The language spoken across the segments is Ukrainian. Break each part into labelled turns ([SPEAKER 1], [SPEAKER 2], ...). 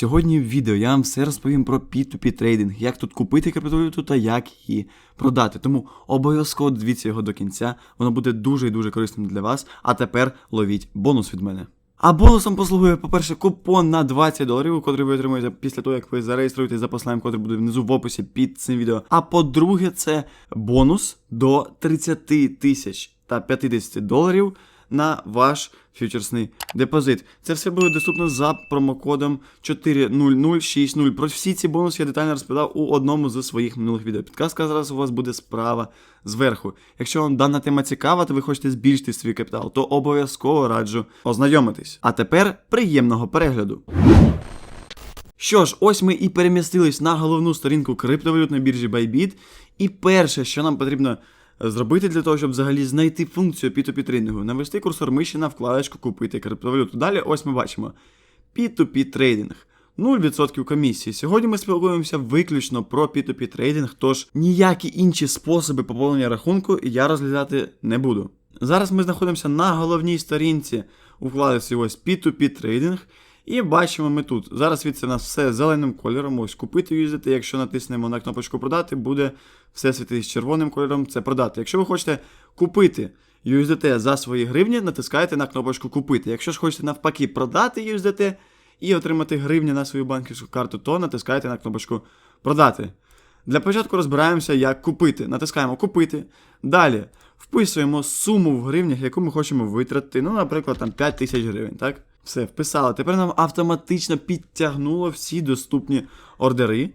[SPEAKER 1] Сьогодні в відео я вам все розповім про P2P трейдинг, як тут купити криптовалюту та як її продати. Тому обов'язково дивіться його до кінця, воно буде дуже і дуже корисним для вас. А тепер ловіть бонус від мене. А бонусом послугує, по-перше, купон на 20 доларів, котрий ви отримуєте після того, як ви зареєструєтесь за посиланням, котрий буде внизу в описі під цим відео. А по-друге, це бонус до 30 тисяч та 50 доларів на ваш фьючерсний депозит. Це все буде доступно за промокодом 40060. Про всі ці бонуси я детально розповідав у одному з своїх минулих відео. Підказка зараз у вас буде справа зверху. Якщо вам дана тема цікава, то ви хочете збільшити свій капітал, то обов'язково раджу ознайомитись. А тепер приємного перегляду. Що ж, ось ми і перемістились на головну сторінку криптовалютної біржі Bybit. І перше, що нам потрібно зробити для того, щоб взагалі знайти функцію P2P трейдингу, навести курсор миші на вкладочку Купити криптовалюту. Далі ось ми бачимо P2P трейдинг. 0% комісії. Сьогодні ми спілкуємося виключно про P2P трейдинг, тож ніякі інші способи поповнення рахунку я розглядати не буду. Зараз ми знаходимося на головній сторінці у вкладці ось P2P трейдинг. І бачимо ми тут. Зараз від це нас все зеленим кольором. Ось купити юзати. Якщо натиснемо на кнопочку продати, буде все світити з червоним кольором. Це продати. Якщо ви хочете купити USDT за свої гривні, натискаєте на кнопочку купити. Якщо ж хочете навпаки продати USDT і отримати гривні на свою банківську карту, то натискаєте на кнопочку продати. Для початку розбираємося, як купити. Натискаємо купити. Далі вписуємо суму в гривнях, яку ми хочемо витратити. Ну, наприклад, там 5 тисяч гривень, так? Все, вписали. Тепер нам автоматично підтягнуло всі доступні ордери,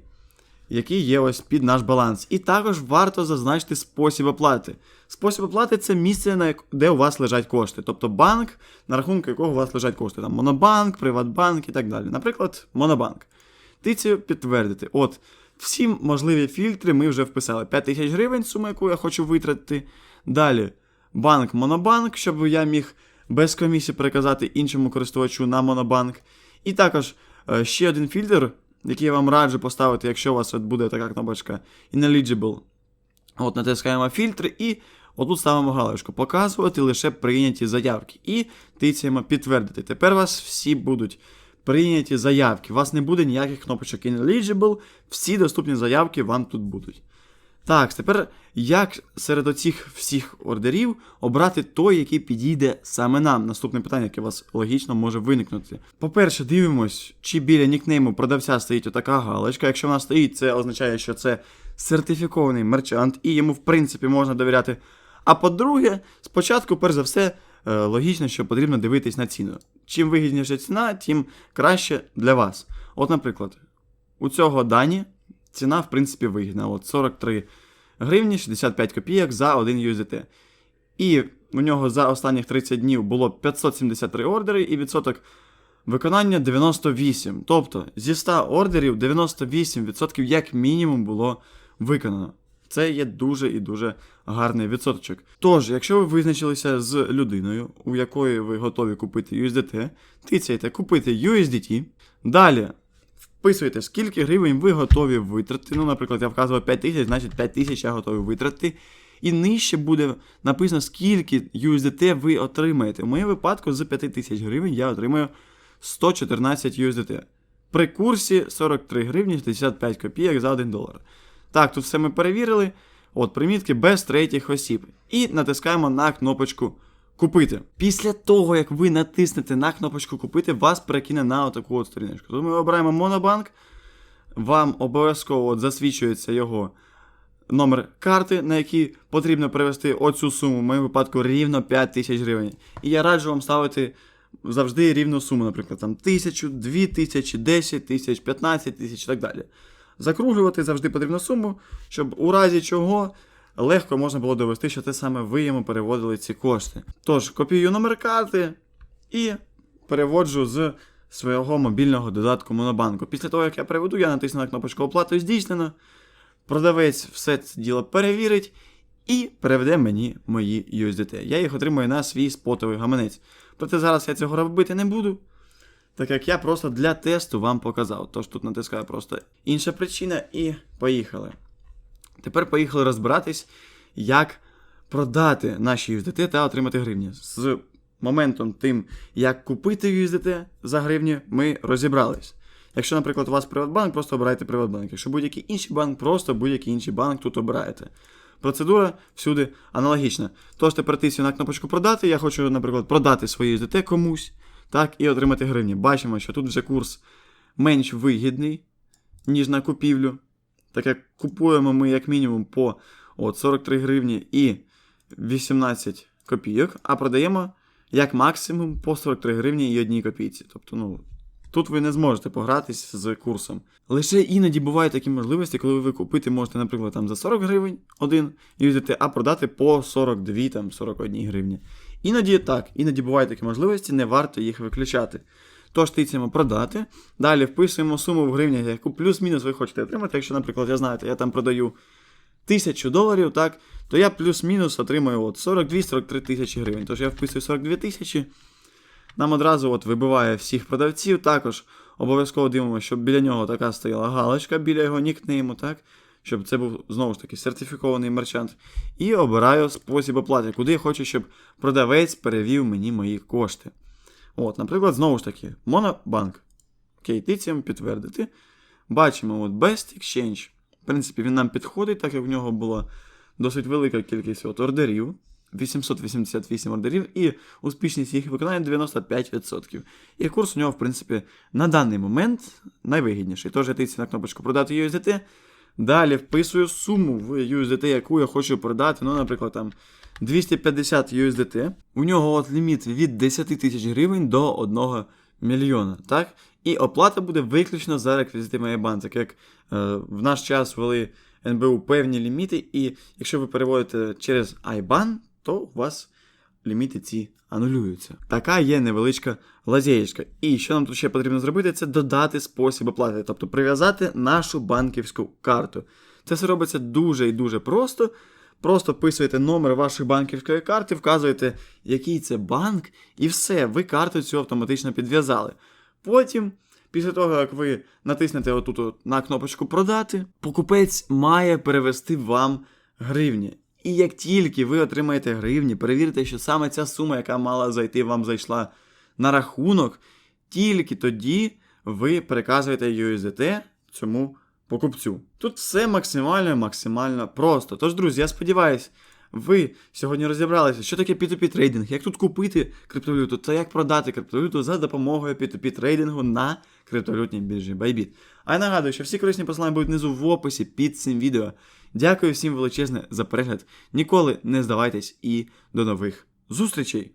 [SPEAKER 1] які є ось під наш баланс. І також варто зазначити спосіб оплати. Спосіб оплати це місце, на де у вас лежать кошти. Тобто банк, на рахунку якого у вас лежать кошти. Там Монобанк, Приватбанк і так далі. Наприклад, Монобанк. Тицю підтвердити. От, всі можливі фільтри ми вже вписали. 5 тисяч гривень, сума, яку я хочу витратити. Далі банк Монобанк, щоб я міг без комісії переказати іншому користувачу на Монобанк. І також е, ще один фільтр, який я вам раджу поставити, якщо у вас буде така кнопочка Ineligible. От натискаємо фільтри і отут ставимо галочку. Показувати лише прийняті заявки. І тицяємо підтвердити. Тепер у вас всі будуть прийняті заявки. У вас не буде ніяких кнопочок Ineligible, всі доступні заявки вам тут будуть. Так, тепер як серед оцих всіх ордерів обрати той, який підійде саме нам? Наступне питання, яке у вас логічно може виникнути. По-перше, дивимось, чи біля нікнейму продавця стоїть отака галочка. Якщо вона стоїть, це означає, що це сертифікований мерчант, і йому, в принципі, можна довіряти. А по-друге, спочатку, перш за все, е, логічно, що потрібно дивитись на ціну. Чим вигідніша ціна, тим краще для вас. От, наприклад, у цього дані ціна, в принципі, вигідна. От 43 гривні 65 копійок за 1 USDT. І у нього за останніх 30 днів було 573 ордери і відсоток виконання 98. Тобто зі 100 ордерів 98% як мінімум було виконано. Це є дуже і дуже гарний відсоточок. Тож, якщо ви визначилися з людиною, у якої ви готові купити USDT, тицяйте купити USDT. Далі вписуєте, скільки гривень ви готові витратити. Ну, наприклад, я вказував 5 тисяч, значить 5 тисяч я готовий витратити. І нижче буде написано, скільки USDT ви отримаєте. У моєму випадку з 5 тисяч гривень я отримаю 114 USDT. При курсі 43 гривні 65 копійок за 1 долар. Так, тут все ми перевірили. От, примітки без третіх осіб. І натискаємо на кнопочку Купити. Після того, як ви натиснете на кнопочку Купити, вас перекине на отаку от сторіночку. Тут ми обираємо Монобанк. Вам обов'язково засвідчується його номер карти, на який потрібно перевести оцю суму, в моєму випадку рівно 5 тисяч гривень. І я раджу вам ставити завжди рівну суму, наприклад, там 1000, 2000, 10 тисяч, 15 тисяч і так далі. Закруглювати завжди потрібну суму, щоб у разі чого легко можна було довести, що те саме ви йому переводили ці кошти. Тож, копіюю номер карти і переводжу з свого мобільного додатку Монобанку. Після того, як я переведу, я натисну на кнопочку оплату здійснено. Продавець все це діло перевірить і переведе мені мої USDT. Я їх отримую на свій спотовий гаманець. Проте зараз я цього робити не буду. Так як я просто для тесту вам показав. Тож тут натискаю просто інша причина і поїхали. Тепер поїхали розбиратись, як продати наші USDT та отримати гривні. З моментом тим, як купити USDT за гривні, ми розібрались. Якщо, наприклад, у вас Приватбанк, просто обирайте Приватбанк. Якщо будь-який інший банк, просто будь-який інший банк тут обираєте. Процедура всюди аналогічна. Тож тепер тисю на кнопочку продати. Я хочу, наприклад, продати свої USDT комусь, так, і отримати гривні. Бачимо, що тут вже курс менш вигідний, ніж на купівлю. Так як купуємо ми як мінімум по от, 43 гривні і 18 копійок, а продаємо як максимум по 43 гривні і 1 копійці. Тобто, ну, тут ви не зможете погратись з курсом. Лише іноді бувають такі можливості, коли ви купити можете, наприклад, там за 40 гривень один USDT, а продати по 42, там, 41 гривні. Іноді так, іноді бувають такі можливості, не варто їх виключати. Тож тицяємо продати. Далі вписуємо суму в гривнях, яку плюс-мінус ви хочете отримати. Якщо, наприклад, я знаєте, я там продаю тисячу доларів, так, то я плюс-мінус отримаю от 42-43 тисячі гривень. Тож я вписую 42 тисячі. Нам одразу от вибиває всіх продавців. Також обов'язково дивимося, щоб біля нього така стояла галочка біля його нікнейму, так? Щоб це був знову ж таки сертифікований мерчант. І обираю спосіб оплати, куди я хочу, щоб продавець перевів мені мої кошти. От, наприклад, знову ж таки, Монобанк. Окей, тицям підтвердити. Бачимо, от Best Exchange. В принципі, він нам підходить, так як в нього була досить велика кількість от ордерів. 888 ордерів, і успішність їх виконання 95%. І курс у нього, в принципі, на даний момент найвигідніший. Тож я тицю на кнопочку продати USDT. Далі вписую суму в USDT, яку я хочу продати. Ну, наприклад, там 250 USDT. У нього от ліміт від 10 тисяч гривень до 1 мільйона. Так? І оплата буде виключно за реквізити Майбан, так як е, в наш час ввели НБУ певні ліміти, і якщо ви переводите через IBAN, то у вас ліміти ці анулюються. Така є невеличка лазєєчка. І що нам тут ще потрібно зробити, це додати спосіб оплати, тобто прив'язати нашу банківську карту. Це все робиться дуже і дуже просто. Просто вписуєте номер вашої банківської карти, вказуєте, який це банк, і все, ви карту цю автоматично підв'язали. Потім, після того, як ви натиснете отут от на кнопочку продати, покупець має перевести вам гривні. І як тільки ви отримаєте гривні, перевірте, що саме ця сума, яка мала зайти, вам зайшла на рахунок, тільки тоді ви переказуєте USDT цьому покупцю. Тут все максимально максимально просто. Тож, друзі, я сподіваюся, ви сьогодні розібралися, що таке P2P трейдинг, як тут купити криптовалюту та як продати криптовалюту за допомогою P2P трейдингу на криптовалютній біржі Bybit. А я нагадую, що всі корисні посилання будуть внизу в описі під цим відео. Дякую всім величезне за перегляд. Ніколи не здавайтесь і до нових зустрічей!